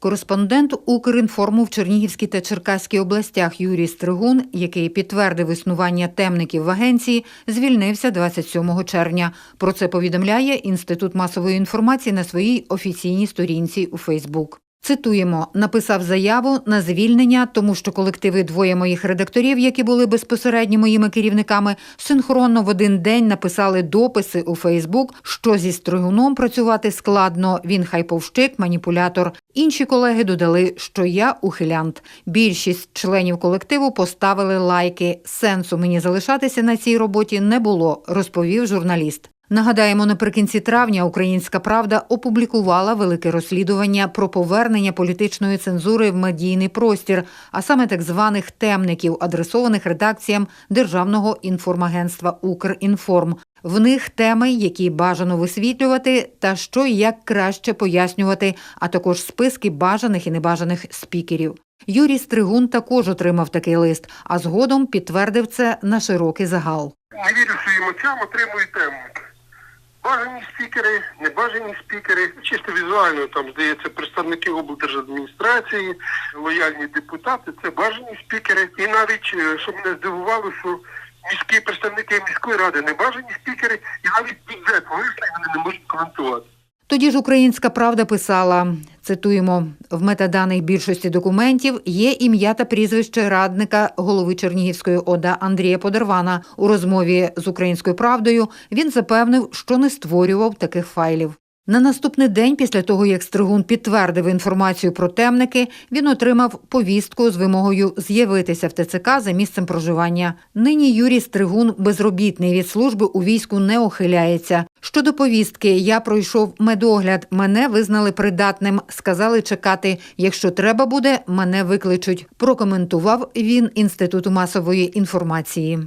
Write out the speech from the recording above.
Кореспондент Укрінформу в Чернігівській та Черкаській областях Юрій Стригун, який підтвердив існування темників в агенції, звільнився 27 червня. Про це повідомляє Інститут масової інформації на своїй офіційній сторінці у Фейсбук. Цитуємо, написав заяву на звільнення, тому що колективи двоє моїх редакторів, які були безпосередньо моїми керівниками, синхронно в один день написали дописи у Фейсбук, що зі стригуном працювати складно. Він хайповщик, маніпулятор. Інші колеги додали, що я ухилянт. Більшість членів колективу поставили лайки. Сенсу мені залишатися на цій роботі не було, розповів журналіст. Нагадаємо, наприкінці травня Українська Правда опублікувала велике розслідування про повернення політичної цензури в медійний простір, а саме так званих темників, адресованих редакціям Державного інформагентства Укрінформ. В них теми, які бажано висвітлювати, та що і як краще пояснювати, а також списки бажаних і небажаних спікерів. Юрій Стригун також отримав такий лист, а згодом підтвердив це на широкий загал. Не вірю своїм очам, отримую тему. Бажані спікери, небажані спікери, чисто візуально, там, здається, представники облдержадміністрації, лояльні депутати, це бажані спікери. І навіть, е, що мене здивувало, що міські представники міської ради не бажані спікери, і навіть бюджет вийшли, вони не можуть коментувати. Тоді ж Українська Правда писала, цитуємо, в метаданих більшості документів є ім'я та прізвище радника голови Чернігівської ОДА Андрія Подервана. У розмові з Українською Правдою він запевнив, що не створював таких файлів. На наступний день, після того як Стригун підтвердив інформацію про темники, він отримав повістку з вимогою з'явитися в ТЦК за місцем проживання. Нині Юрій Стригун безробітний від служби у війську не ухиляється. Щодо повістки, я пройшов медогляд. Мене визнали придатним. Сказали чекати. Якщо треба буде, мене викличуть. Прокоментував він інституту масової інформації.